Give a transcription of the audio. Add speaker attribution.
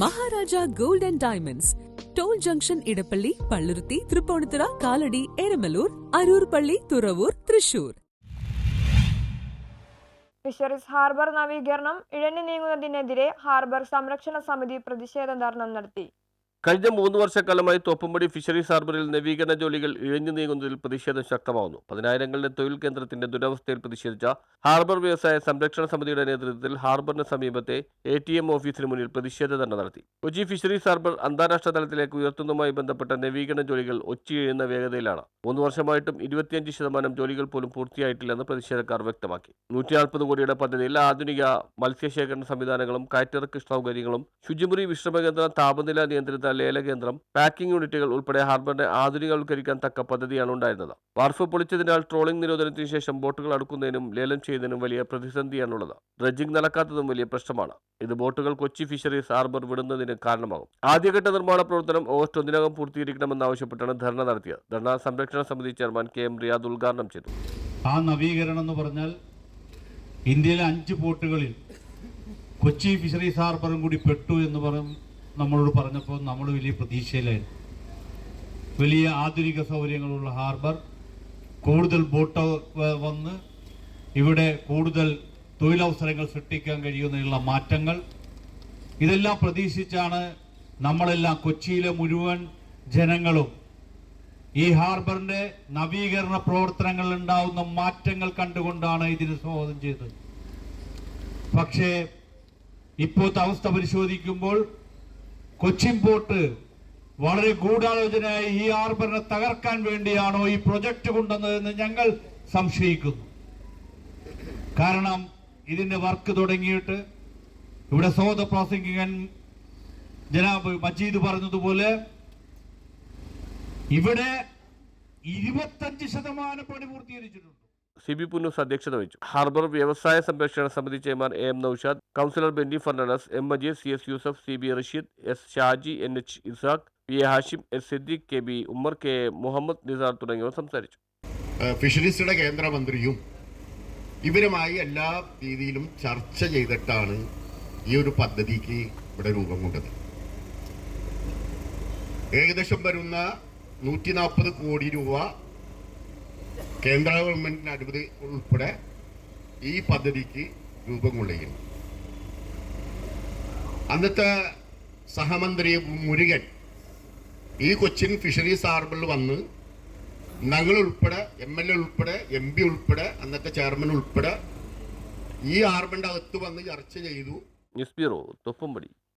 Speaker 1: Maharaja gold and diamonds. Toll junction Edappally Palluruthy Tripunithura Kalady Eramalloor Aroor പള്ളി Thuravoor Thrissur.
Speaker 2: Fisheries harbour നവീകരണം ഇഴഞ്ഞു നീങ്ങുന്നതിനെതിരെ harbour സംരക്ഷണ സമിതി പ്രതിഷേധ ധർണം നടത്തി.
Speaker 3: കഴിഞ്ഞ മൂന്ന് വർഷക്കാലമായി തോപ്പുംപടി ഫിഷറീസ് ഹാർബറിൽ നവീകരണ ജോലികൾ ഇഴഞ്ഞു നീങ്ങുന്നതിൽ പ്രതിഷേധം ശക്തമാവുന്നു. പതിനായിരങ്ങളുടെ തൊഴിൽ കേന്ദ്രത്തിന്റെ ദുരവസ്ഥയിൽ പ്രതിഷേധിച്ച ഹാർബർ വ്യവസായ സംരക്ഷണ സമിതിയുടെ നേതൃത്വത്തിൽ ഹാർബറിന് സമീപത്തെ എ ടി എം ഓഫീസിന് മുന്നിൽ പ്രതിഷേധ ധർണ നടത്തി. കൊച്ചി ഫിഷറീസ് ഹാർബർ അന്താരാഷ്ട്ര തലത്തിലേക്ക് ഉയർത്തുന്നതുമായി ബന്ധപ്പെട്ട നവീകരണ ജോലികൾ ഒച്ചിഴയുന്ന വേഗതയിലാണ്. മൂന്ന് വർഷമായിട്ടും ഇരുപത്തിയഞ്ച് ശതമാനം ജോലികൾ പോലും പൂർത്തിയായിട്ടില്ലെന്ന് പ്രതിഷേധക്കാർ വ്യക്തമാക്കി. നൂറ്റി നാൽപ്പത് കോടിയുടെ പദ്ധതിയിൽ ആധുനിക മത്സ്യശേഖരണ സംവിധാനങ്ങളും കയറ്റിറക്ക് സൗകര്യങ്ങളും ശുചിമുറി വിശ്രമകേന്ദ്ര താപനില നിയന്ത്രിത ലേല കേന്ദ്രം പാക്കിംഗ് യൂണിറ്റുകൾ ഉൾപ്പെടെ ഹാർബറിനെ ആധുനികവൽക്കരിക്കാൻ തക്ക പദ്ധതിയാണ് ഉണ്ടായിരുന്നത്. വാർഫ് പൊളിച്ചതിനാൽ ട്രോളിംഗ് നിരോധനത്തിന് ശേഷം ബോട്ടുകൾ അടുക്കുന്നതിനും ലേലം ചെയ്യുന്നതിനും വലിയ പ്രതിസന്ധിയാണുള്ളത് ഡ്രഡ്ജിംഗ് നടക്കാത്തതും വലിയ പ്രശ്നമാണ്. ഇത് ബോട്ടുകൾ കൊച്ചി ഫിഷറീസ് ഹാർബർ വിടുന്നതിന് കാരണമാകും. ആദ്യഘട്ട നിർമ്മാണ പ്രവർത്തനം ഓഗസ്റ്റ് ഒന്നിനകം പൂർത്തീകരിക്കണമെന്നാവശ്യപ്പെട്ടാണ് ധർണ നടത്തിയത്. ധർണ സംരക്ഷണ സമിതി ചെയർമാൻ കെ എം റിയാദ് ഉദ്ഘാടനം ചെയ്തു.
Speaker 4: ആ നവീകരണം എന്ന് പറഞ്ഞാൽ ഇന്ത്യയിലെ അഞ്ച് പോർട്ടുകളിൽ കൊച്ചി ഫിഷറീസ് ഹാർബറും കൂടി പെട്ടു എന്ന് പറയും നമ്മളോട് പറഞ്ഞപ്പോൾ നമ്മൾ വലിയ പ്രതീക്ഷയിലായിരുന്നു. വലിയ ആധുനിക സൗകര്യങ്ങളുള്ള ഹാർബർ കൂടുതൽ ബോട്ട് വന്ന് ഇവിടെ കൂടുതൽ തൊഴിലവസരങ്ങൾ സൃഷ്ടിക്കാൻ കഴിയുന്നതിനുള്ള മാറ്റങ്ങൾ. ഇതെല്ലാം പ്രതീക്ഷിച്ചാണ് നമ്മളെല്ലാം കൊച്ചിയിലെ മുഴുവൻ ജനങ്ങളും ഈ ഹാർബറിന്റെ നവീകരണ പ്രവർത്തനങ്ങൾ ഉണ്ടാവുന്ന മാറ്റങ്ങൾ കണ്ടുകൊണ്ടാണ് ഇതിന് സ്വാഗതം ചെയ്തത്. പക്ഷേ ഇപ്പോഴത്തെ അവസ്ഥ പരിശോധിക്കുമ്പോൾ കൊച്ചിൻ പോർട്ട് വളരെ ഗൂഢാലോചനയായി ഈ ആർബറിനെ തകർക്കാൻ വേണ്ടിയാണോ ഈ പ്രൊജക്ട് കൊണ്ടുവന്നതെന്ന് ഞങ്ങൾ സംശയിക്കുന്നു. കാരണം ഇതിന്റെ വർക്ക് തുടങ്ങിയിട്ട് ഇവിടെ സൗദ പ്രോസിക്യൂഷൻ ജനാബ് മജീദ് പറഞ്ഞതുപോലെ ഇവിടെ ഇരുപത്തഞ്ച് ശതമാനം പണി പൂർത്തീകരിച്ചിട്ടുണ്ട്.
Speaker 3: സി ബി അധ്യക്ഷത വഹിച്ചു. ഹാർബർ വ്യവസായ സംരക്ഷണ സമിതി chairman A M Noushad councillor Benny Fernandez M Majeed C S Yusuf C B Rasheed S Shaji N H Isaq P A Hashim S Siddique K B Ummer K Muhammad Nisar തുടങ്ങിയവർ സംസാരിച്ചു.
Speaker 5: ഫിഷറീസിന്റെ കേന്ദ്രമന്ത്രിയും ഇവരുമായി എല്ലാ രീതിയിലും ചർച്ച ചെയ്തിട്ടാണ് ഈ ഒരു പദ്ധതിക്ക് ഇവിടെ രൂപം കൊണ്ടത്. ഏകദേശം വരുന്ന നൂറ്റി നാൽപ്പത് കോടി രൂപ കേന്ദ്ര ഗവൺമെന്റിന്റെ അനുമതി ഉൾപ്പെടെ ഈ പദ്ധതിക്ക് രൂപം കൊള്ളുകയും അന്നത്തെ സഹമന്ത്രി മുരുകൻ ഈ കൊച്ചിൻ ഫിഷറീസ് ഹാർബറിൽ വന്ന് ഞങ്ങൾ ഉൾപ്പെടെ എം എൽ എ ഉൾപ്പെടെ എം പി ഉൾപ്പെടെ അന്നത്തെ ചെയർമാൻ ഉൾപ്പെടെ ഈ ഹാർബറിന്റെ അകത്ത് വന്ന് ചർച്ച ചെയ്തു.
Speaker 3: News bureau Thoppumpady.